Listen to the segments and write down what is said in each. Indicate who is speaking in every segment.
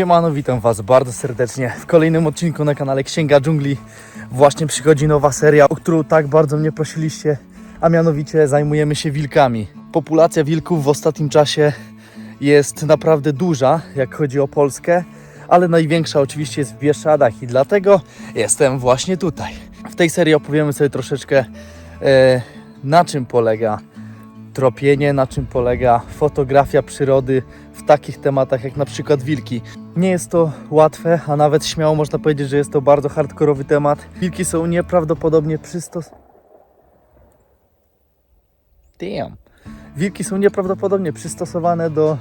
Speaker 1: Siemano, witam Was bardzo serdecznie w kolejnym odcinku na kanale Księga Dżungli. Właśnie przychodzi nowa seria, o którą tak bardzo mnie prosiliście, a mianowicie zajmujemy się wilkami. Populacja wilków w ostatnim czasie jest naprawdę duża, jak chodzi o Polskę, ale największa oczywiście jest w Bieszczadach i dlatego jestem właśnie tutaj. W tej serii opowiemy sobie troszeczkę e, na czym polega tropienie, na czym polega fotografia przyrody w takich tematach jak na przykład wilki. Nie jest to łatwe, a nawet śmiało można powiedzieć, że jest to bardzo hardkorowy temat. Wilki są nieprawdopodobnie przystos... Damn. Wilki są nieprawdopodobnie przystosowane do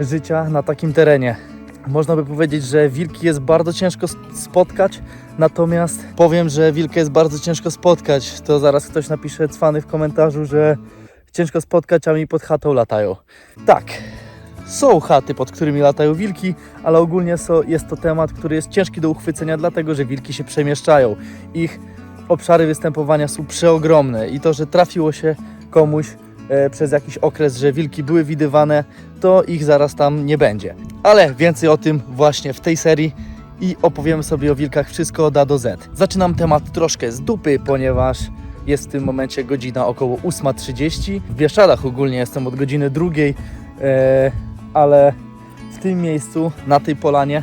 Speaker 1: życia na takim terenie. Można by powiedzieć, że wilki jest bardzo ciężko spotkać, natomiast powiem, że wilka jest bardzo ciężko spotkać. To zaraz ktoś napisze cwany w komentarzu, że ciężko spotkać, a mi pod chatą latają. Tak, są chaty, pod którymi latają wilki, ale ogólnie jest to temat, który jest ciężki do uchwycenia, dlatego że wilki się przemieszczają. Ich obszary występowania są przeogromne i to, że trafiło się komuś e, przez jakiś okres, że wilki były widywane, to ich zaraz tam nie będzie. Ale więcej o tym właśnie w tej serii i opowiemy sobie o wilkach wszystko od A do Z. Zaczynam temat troszkę z dupy, ponieważ jest w tym momencie godzina około 8.30. W Bieszczadach ogólnie jestem od godziny drugiej, e, ale w tym miejscu, na tej polanie,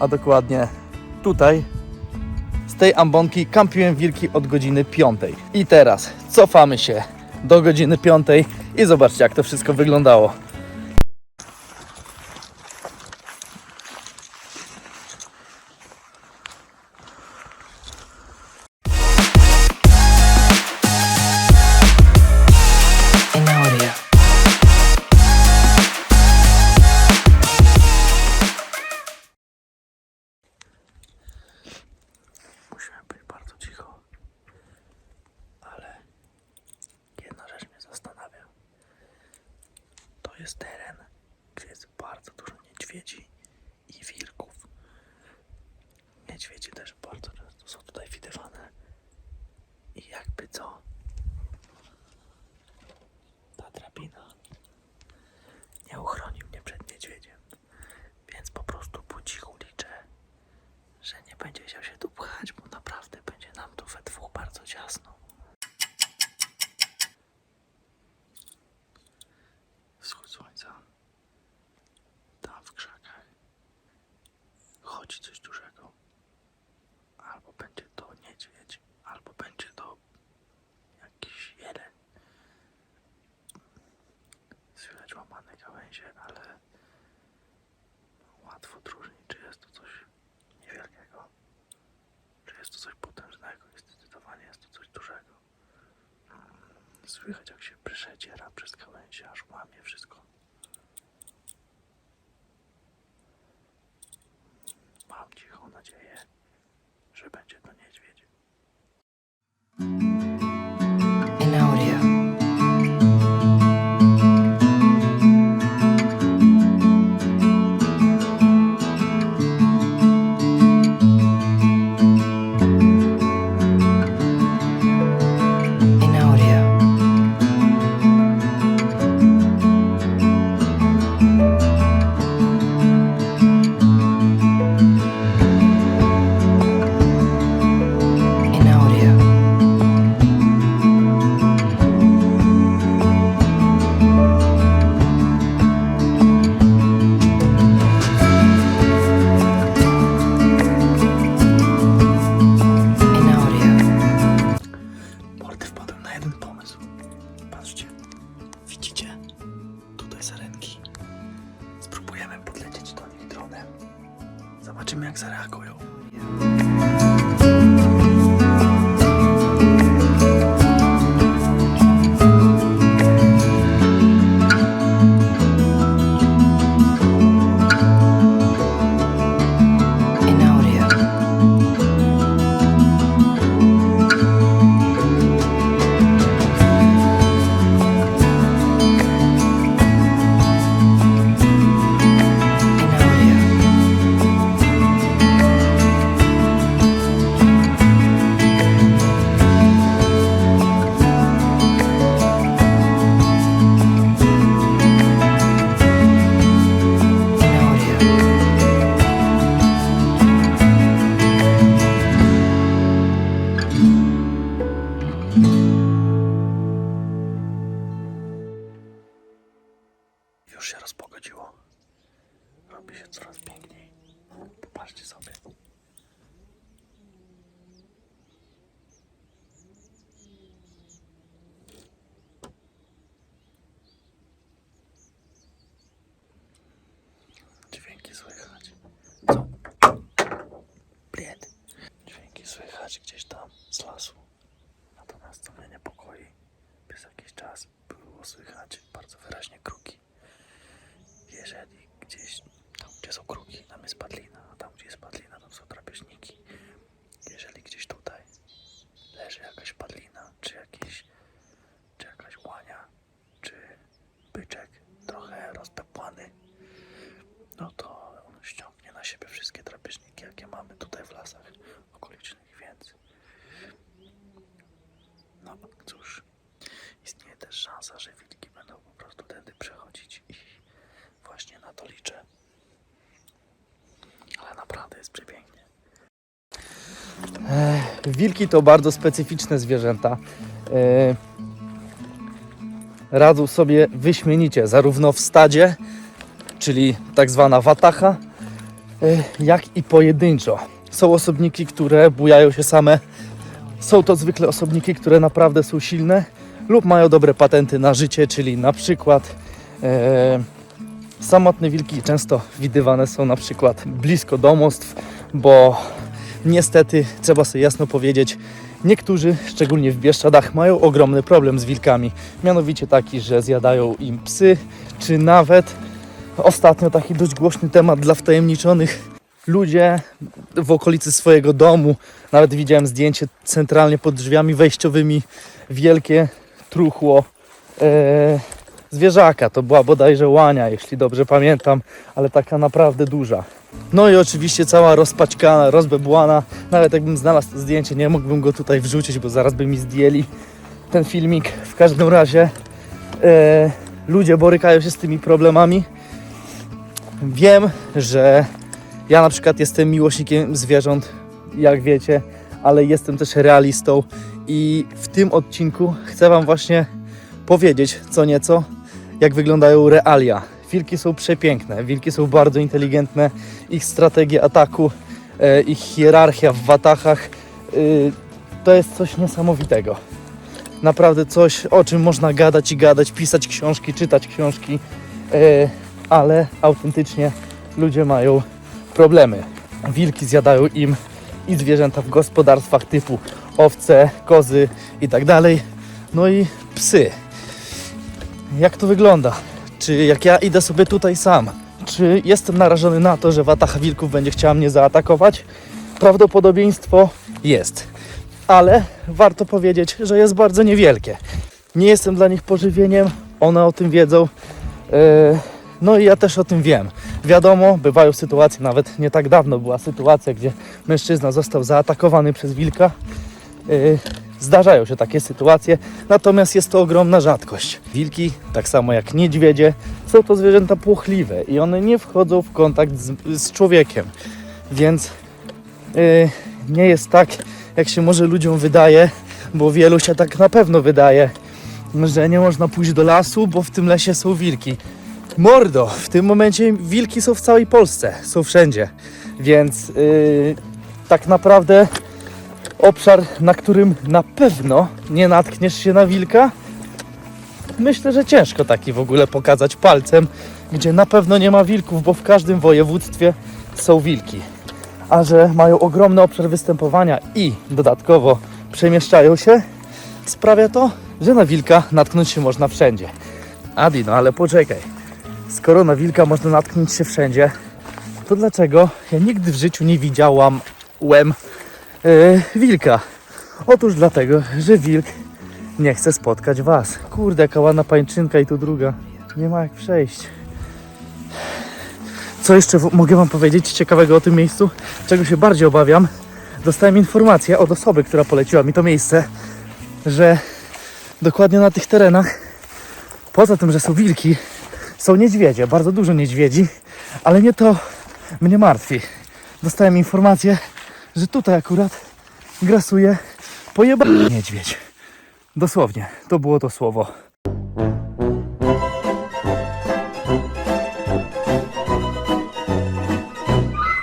Speaker 1: a dokładnie tutaj, z tej ambonki kampiłem wilki od godziny 5. I teraz cofamy się do godziny 5 i zobaczcie jak to wszystko wyglądało. To jest teren, gdzie jest bardzo dużo niedźwiedzi i wilków. Niedźwiedzie też bardzo często są tutaj widywane. I jakby co? Ta drabina nie uchroni mnie przed niedźwiedziem. Więc po prostu po cichu liczę, że nie będzie chciał się tu pchać, bo naprawdę będzie nam tu we dwóch bardzo ciasno. Wschód słońca. Tam w krzakach. Chodzi coś dużego. Albo będzie to niedźwiedź, albo będzie to jakiś jeleń. Słychać łamane gałęzie, ale łatwo odróżnić, czy jest to coś niewielkiego, czy jest to coś potężnego i zdecydowanie jest to coś dużego. Mm, Słychać jak się przeciera ちめくされはこよ。Przez jakiś czas było słychać bardzo wyraźnie kruki. Jeżeli gdzieś tam, gdzie są kruki, tam jest padlina, a tam, gdzie jest padlina, tam są drapieżniki. Jeżeli gdzieś tutaj leży jakaś padlina, czy jakiś, czy jakaś łania, czy byczek trochę rozpepłany, no to on ściągnie na siebie wszystkie drapieżniki, jakie mamy tutaj w lasach okolicznych, więc no cóż, istnieje też szansa, że wilki będą po prostu tędy przechodzić i właśnie na to liczę. Ale naprawdę jest przepięknie. Wilki to bardzo specyficzne zwierzęta. Radzą sobie wyśmienicie, zarówno w stadzie, czyli tak zwana watacha, jak i pojedynczo. Są osobniki, które bujają się same. Są to zwykle osobniki, które naprawdę są silne lub mają dobre patenty na życie, czyli na przykład e, samotne wilki często widywane są na przykład blisko domostw, bo niestety trzeba sobie jasno powiedzieć, niektórzy, szczególnie w Bieszczadach, mają ogromny problem z wilkami. Mianowicie taki, że zjadają im psy, czy nawet ostatnio taki dość głośny temat dla wtajemniczonych. Ludzie w okolicy swojego domu, nawet widziałem zdjęcie centralnie pod drzwiami wejściowymi, wielkie truchło e, zwierzaka. To była bodajże łania, jeśli dobrze pamiętam, ale taka naprawdę duża. No i oczywiście cała rozpaćkana, rozbebłana. Nawet jakbym znalazł zdjęcie, nie mógłbym go tutaj wrzucić, bo zaraz by mi zdjęli ten filmik. W każdym razie e, ludzie borykają się z tymi problemami. Wiem, że ja na przykład jestem miłośnikiem zwierząt, jak wiecie, ale jestem też realistą i w tym odcinku chcę Wam właśnie powiedzieć co nieco, jak wyglądają realia. Wilki są przepiękne, wilki są bardzo inteligentne, ich strategie ataku, e, ich hierarchia w watachach e, to jest coś niesamowitego. Naprawdę coś, o czym można gadać i gadać, pisać książki, czytać książki, e, ale autentycznie ludzie mają problemy. Wilki zjadają im i zwierzęta w gospodarstwach typu owce, kozy i tak dalej. No i psy. Jak to wygląda? Czy jak ja idę sobie tutaj sam, czy jestem narażony na to, że watacha wilków będzie chciała mnie zaatakować? Prawdopodobieństwo jest, ale warto powiedzieć, że jest bardzo niewielkie. Nie jestem dla nich pożywieniem, one o tym wiedzą. Yy, No i ja też o tym wiem. Wiadomo, bywają sytuacje, nawet nie tak dawno była sytuacja, gdzie mężczyzna został zaatakowany przez wilka. Yy, Zdarzają się takie sytuacje, natomiast jest to ogromna rzadkość. Wilki, tak samo jak niedźwiedzie, są to zwierzęta płochliwe i one nie wchodzą w kontakt z, z człowiekiem, więc yy, nie jest tak, jak się może ludziom wydaje, bo wielu się tak na pewno wydaje, że nie można pójść do lasu, bo w tym lesie są wilki. Mordo, w tym momencie wilki są w całej Polsce, są wszędzie, więc yy, tak naprawdę obszar, na którym na pewno nie natkniesz się na wilka. Myślę, że ciężko taki w ogóle pokazać palcem, gdzie na pewno nie ma wilków, bo w każdym województwie są wilki. A że mają ogromny obszar występowania i dodatkowo przemieszczają się, sprawia to, że na wilka natknąć się można wszędzie. Adi, no ale poczekaj. Skoro na wilka można natknąć się wszędzie, to dlaczego ja nigdy w życiu nie widziałam łem wilka. Otóż dlatego, że wilk nie chce spotkać was. Kurde, jaka ładna pańczynka i tu druga. Nie ma jak przejść. Co jeszcze mogę wam powiedzieć ciekawego o tym miejscu? Czego się bardziej obawiam? Dostałem informację od osoby, która poleciła mi to miejsce, że dokładnie na tych terenach, poza tym, że są wilki, są niedźwiedzie, bardzo dużo niedźwiedzi, ale nie to mnie martwi. Dostałem informację, że tutaj akurat grasuje pojebany niedźwiedź. Dosłownie, to było to słowo.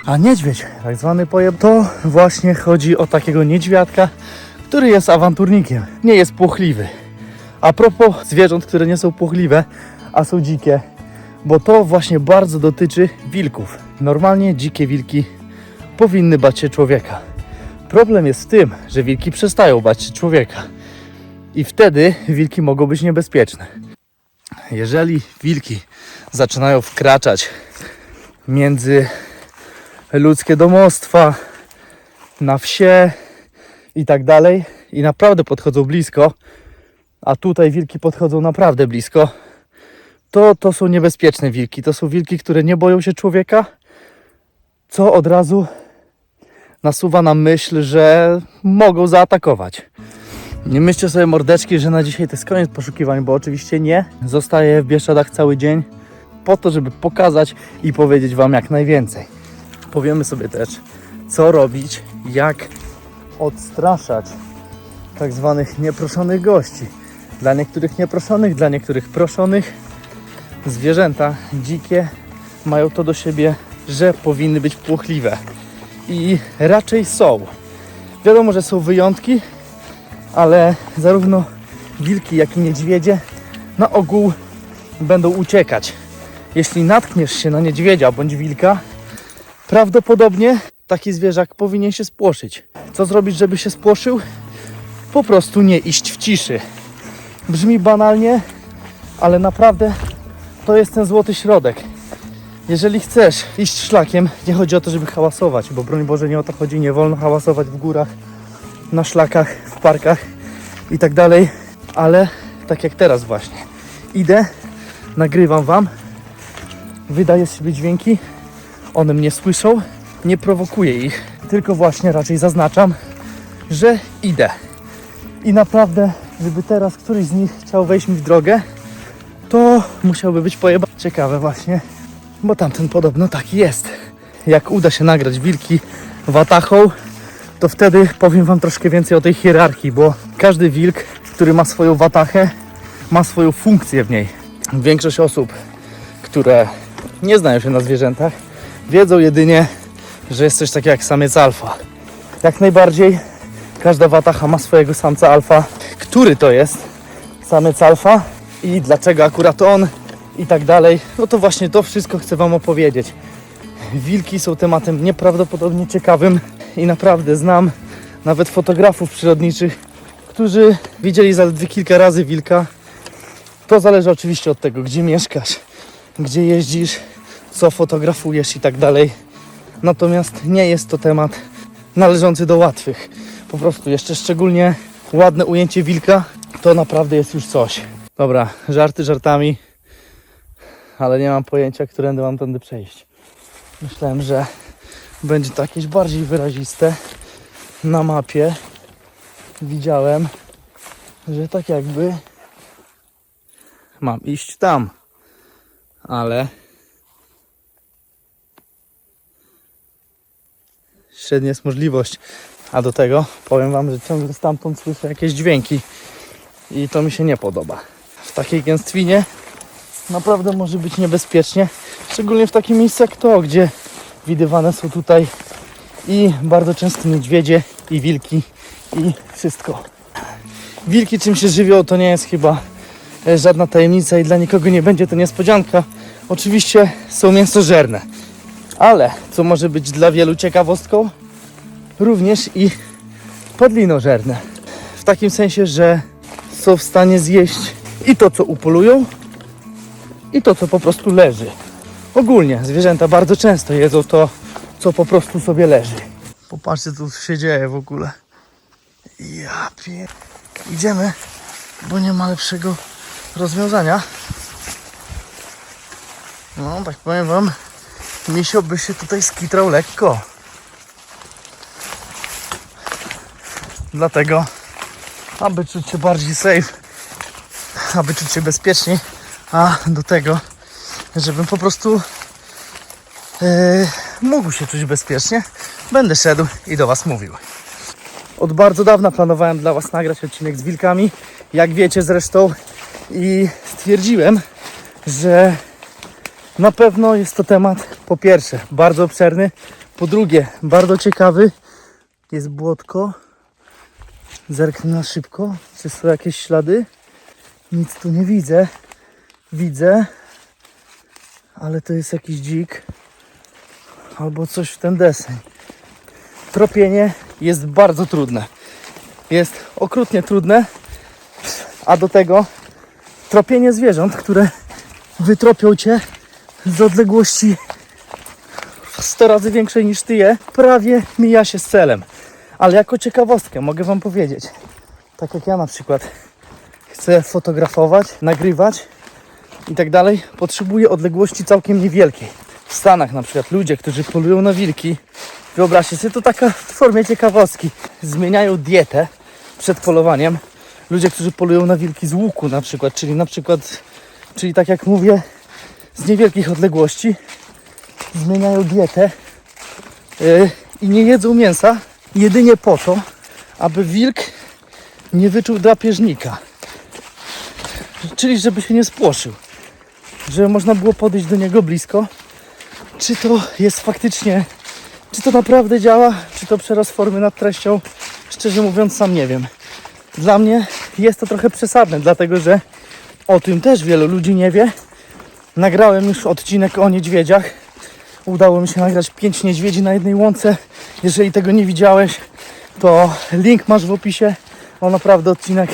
Speaker 1: A niedźwiedź, tak zwany pojeb, to właśnie chodzi o takiego niedźwiadka, który jest awanturnikiem, nie jest płochliwy. A propos zwierząt, które nie są płochliwe, a są dzikie, bo to właśnie bardzo dotyczy wilków. Normalnie dzikie wilki powinny bać się człowieka. Problem jest w tym, że wilki przestają bać się człowieka. I wtedy wilki mogą być niebezpieczne. Jeżeli wilki zaczynają wkraczać między ludzkie domostwa, na wsie i tak dalej, i naprawdę podchodzą blisko, a tutaj wilki podchodzą naprawdę blisko, to to są niebezpieczne wilki. To są wilki, które nie boją się człowieka, co od razu nasuwa nam myśl, że mogą zaatakować. Nie myślcie sobie mordeczki, że na dzisiaj to jest koniec poszukiwań, bo oczywiście nie. Zostaję w Bieszczadach cały dzień po to, żeby pokazać i powiedzieć Wam jak najwięcej. Powiemy sobie też, co robić, jak odstraszać tak zwanych nieproszonych gości. Dla niektórych nieproszonych, dla niektórych proszonych. Zwierzęta dzikie mają to do siebie, że powinny być płochliwe. I raczej są. Wiadomo, że są wyjątki, ale zarówno wilki, jak i niedźwiedzie na ogół będą uciekać. Jeśli natkniesz się na niedźwiedzia bądź wilka, prawdopodobnie taki zwierzak powinien się spłoszyć. Co zrobić, żeby się spłoszył? Po prostu nie iść w ciszy. Brzmi banalnie, ale naprawdę to jest ten złoty środek. Jeżeli chcesz iść szlakiem, nie chodzi o to, żeby hałasować, bo broń Boże nie o to chodzi, nie wolno hałasować w górach, na szlakach, w parkach i tak dalej, ale tak jak teraz właśnie. Idę, nagrywam Wam, wydaję z siebie dźwięki, one mnie słyszą, nie prowokuję ich, tylko właśnie raczej zaznaczam, że idę. I naprawdę, żeby teraz któryś z nich chciał wejść mi w drogę, to musiałby być pojeba. Ciekawe właśnie, bo tamten podobno taki jest. Jak uda się nagrać wilki watachą, to wtedy powiem Wam troszkę więcej o tej hierarchii, bo każdy wilk, który ma swoją watachę, ma swoją funkcję w niej. Większość osób, które nie znają się na zwierzętach, wiedzą jedynie, że jest coś takiego jak samiec alfa. Jak najbardziej każda watacha ma swojego samca alfa. Który to jest samiec alfa i dlaczego akurat on i tak dalej, no to właśnie to wszystko chcę Wam opowiedzieć. Wilki są tematem nieprawdopodobnie ciekawym i naprawdę znam nawet fotografów przyrodniczych, którzy widzieli zaledwie kilka razy wilka. To zależy oczywiście od tego, gdzie mieszkasz, gdzie jeździsz, co fotografujesz i tak dalej. Natomiast nie jest to temat należący do łatwych. Po prostu jeszcze szczególnie ładne ujęcie wilka to naprawdę jest już coś. Dobra, żarty żartami, ale nie mam pojęcia, którędy mam tędy przejść. Myślałem, że będzie to jakieś bardziej wyraziste. Na mapie widziałem, że tak jakby mam iść tam, ale średnia jest możliwość. A do tego powiem Wam, że ciągle stamtąd słyszę jakieś dźwięki i to mi się nie podoba. W takiej gęstwinie naprawdę może być niebezpiecznie, szczególnie w takim miejscu jak to, gdzie widywane są tutaj i bardzo często niedźwiedzie, i wilki, i wszystko. Wilki czym się żywią, to nie jest chyba e, żadna tajemnica i dla nikogo nie będzie to niespodzianka. Oczywiście są mięsożerne, ale co może być dla wielu ciekawostką, również i podlinożerne. W takim sensie, że są w stanie zjeść i to, co upolują, i to, co po prostu leży. Ogólnie zwierzęta bardzo często jedzą to, co po prostu sobie leży. Popatrzcie, co tu się dzieje w ogóle. Ja pie... Idziemy, bo nie ma lepszego rozwiązania. No, tak powiem wam, misio by się tutaj skitrał lekko. Dlatego, aby czuć się bardziej safe, aby czuć się bezpieczniej, a do tego, żebym po prostu e, mógł się czuć bezpiecznie, będę szedł i do Was mówił. Od bardzo dawna planowałem dla Was nagrać odcinek z wilkami, jak wiecie zresztą, i stwierdziłem, że na pewno jest to temat po pierwsze bardzo obszerny, Po drugie, bardzo ciekawy jest błotko. Zerknę na szybko, czy są jakieś ślady. Nic tu nie widzę. Widzę, ale to jest jakiś dzik albo coś w ten deseń. Tropienie jest bardzo trudne. Jest okrutnie trudne, a do tego tropienie zwierząt, które wytropią cię z odległości 100 razy większej niż ty je, prawie mija się z celem. Ale jako ciekawostkę mogę Wam powiedzieć, tak jak ja na przykład chcę fotografować, nagrywać i tak dalej, potrzebuję odległości całkiem niewielkiej. W Stanach na przykład ludzie, którzy polują na wilki, wyobraźcie sobie, to taka w formie ciekawostki, zmieniają dietę przed polowaniem. Ludzie, którzy polują na wilki z łuku na przykład, czyli na przykład, czyli tak jak mówię, z niewielkich odległości, zmieniają dietę yy, i nie jedzą mięsa jedynie po to, aby wilk nie wyczuł drapieżnika. Czyli żeby się nie spłoszył. Żeby można było podejść do niego blisko. Czy to jest faktycznie, czy to naprawdę działa, czy to przerost formy nad treścią, szczerze mówiąc sam nie wiem. Dla mnie jest to trochę przesadne, dlatego że o tym też wielu ludzi nie wie. Nagrałem już odcinek o niedźwiedziach. Udało mi się nagrać 5 niedźwiedzi na jednej łące. Jeżeli tego nie widziałeś, to link masz w opisie. O naprawdę odcinek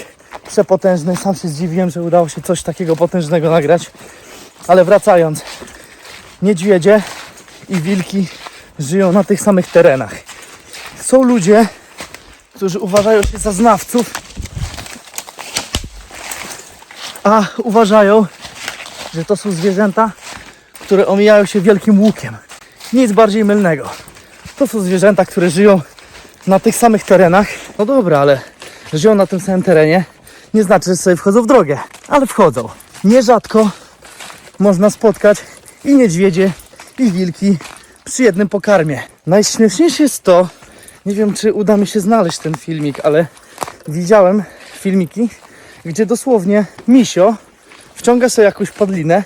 Speaker 1: przepotężny. Sam się zdziwiłem, że udało się coś takiego potężnego nagrać. Ale wracając, niedźwiedzie i wilki żyją na tych samych terenach. Są ludzie, którzy uważają się za znawców, a uważają, że to są zwierzęta, które omijają się wielkim łukiem. Nic bardziej mylnego. To są zwierzęta, które żyją na tych samych terenach. No dobra, ale żyją na tym samym terenie nie znaczy, że sobie wchodzą w drogę, ale wchodzą. Nierzadko można spotkać i niedźwiedzie, i wilki przy jednym pokarmie. Najśmieszniejsze jest to, nie wiem czy uda mi się znaleźć ten filmik, ale widziałem filmiki, gdzie dosłownie misio wciąga sobie jakąś podlinę,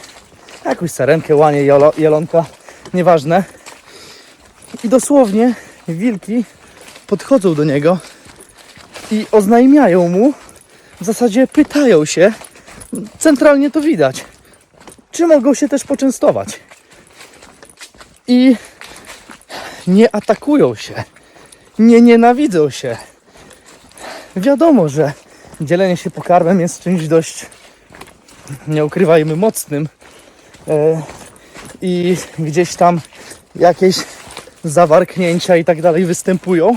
Speaker 1: jakąś sarenkę, łanie, jolo, jelonka, nieważne. I dosłownie wilki podchodzą do niego i oznajmiają mu, w zasadzie pytają się, centralnie to widać, czy mogą się też poczęstować. I nie atakują się, nie nienawidzą się. Wiadomo, że dzielenie się pokarmem jest czymś dość, nie ukrywajmy, mocnym. E, I gdzieś tam jakieś zawarknięcia i tak dalej występują,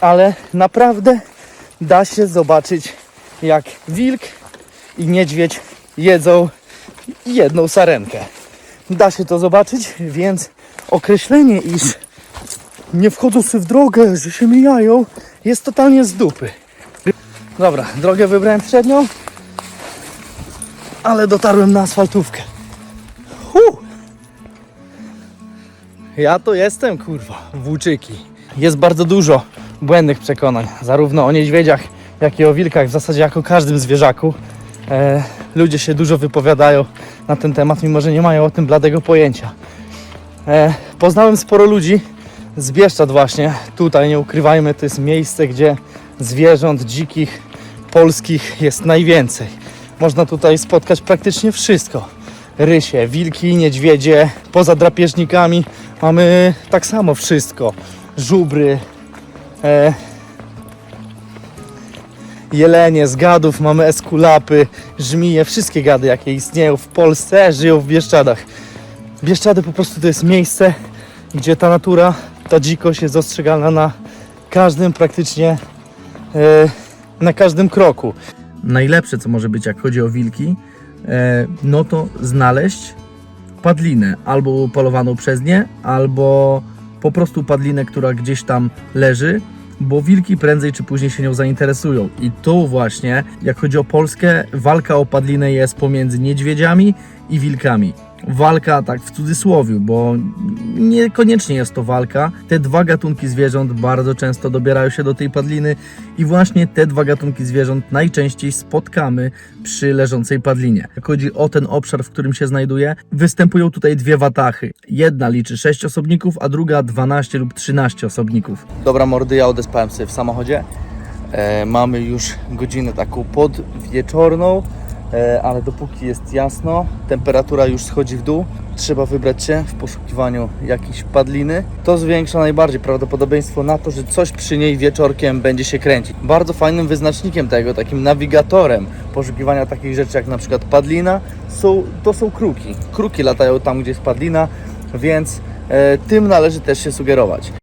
Speaker 1: ale naprawdę da się zobaczyć, jak wilk i niedźwiedź jedzą jedną sarenkę. Da się to zobaczyć, więc określenie, iż nie wchodzą sobie w drogę, że się mijają, jest totalnie z dupy. Dobra, drogę wybrałem średnią, ale dotarłem na asfaltówkę. Huh. Ja to jestem, kurwa, włóczyki. Jest bardzo dużo błędnych przekonań, zarówno o niedźwiedziach, jak i o wilkach, w zasadzie jak o każdym zwierzaku. E, ludzie się dużo wypowiadają na ten temat, mimo że nie mają o tym bladego pojęcia. E, poznałem sporo ludzi z Bieszczad właśnie. Tutaj, nie ukrywajmy, to jest miejsce, gdzie zwierząt dzikich, polskich jest najwięcej. Można tutaj spotkać praktycznie wszystko. Rysie, wilki, niedźwiedzie, poza drapieżnikami mamy tak samo wszystko. Żubry, e, jelenie, z gadów mamy eskulapy, żmije, wszystkie gady jakie istnieją w Polsce żyją w Bieszczadach. Bieszczady po prostu to jest miejsce, gdzie ta natura, ta dzikość jest dostrzegalna na każdym praktycznie, e, na każdym kroku. Najlepsze co może być jak chodzi o wilki, e, no to znaleźć padlinę, albo polowaną przez nie, albo po prostu padlinę, która gdzieś tam leży, bo wilki prędzej czy później się nią zainteresują. I tu właśnie, jak chodzi o Polskę, walka o padlinę jest pomiędzy niedźwiedziami i wilkami. Walka, tak w cudzysłowie, bo niekoniecznie jest to walka. Te dwa gatunki zwierząt bardzo często dobierają się do tej padliny i właśnie te dwa gatunki zwierząt najczęściej spotkamy przy leżącej padlinie. Jak chodzi o ten obszar, w którym się znajduje, występują tutaj dwie watachy. Jedna liczy 6 osobników, a druga 12 lub 13 osobników. Dobra mordy, ja odespałem sobie w samochodzie. E, mamy już godzinę taką podwieczorną, ale dopóki jest jasno, temperatura już schodzi w dół, trzeba wybrać się w poszukiwaniu jakiejś padliny. To zwiększa najbardziej prawdopodobieństwo na to, że coś przy niej wieczorkiem będzie się kręcić. Bardzo fajnym wyznacznikiem tego, takim nawigatorem poszukiwania takich rzeczy jak na przykład padlina, są, to są kruki. Kruki latają tam, gdzie jest padlina, więc e, tym należy też się sugerować.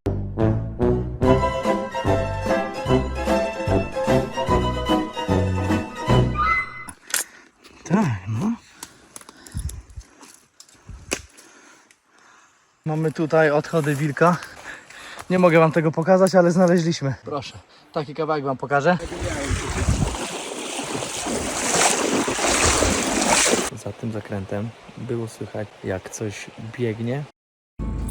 Speaker 1: Mamy tutaj odchody wilka. Nie mogę Wam tego pokazać, ale znaleźliśmy. Proszę, taki kawałek Wam pokażę. Za tym zakrętem było słychać, jak coś biegnie.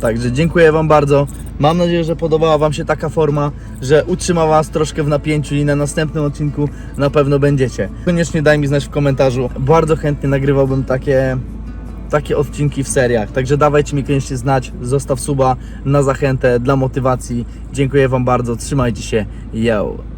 Speaker 1: Także dziękuję Wam bardzo. Mam nadzieję, że podobała Wam się taka forma, że utrzyma Was troszkę w napięciu i na następnym odcinku na pewno będziecie. Koniecznie daj mi znać w komentarzu. Bardzo chętnie nagrywałbym takie, takie odcinki w seriach. Także dawajcie mi koniecznie znać. Zostaw suba na zachętę dla motywacji. Dziękuję Wam bardzo. Trzymajcie się. Yo!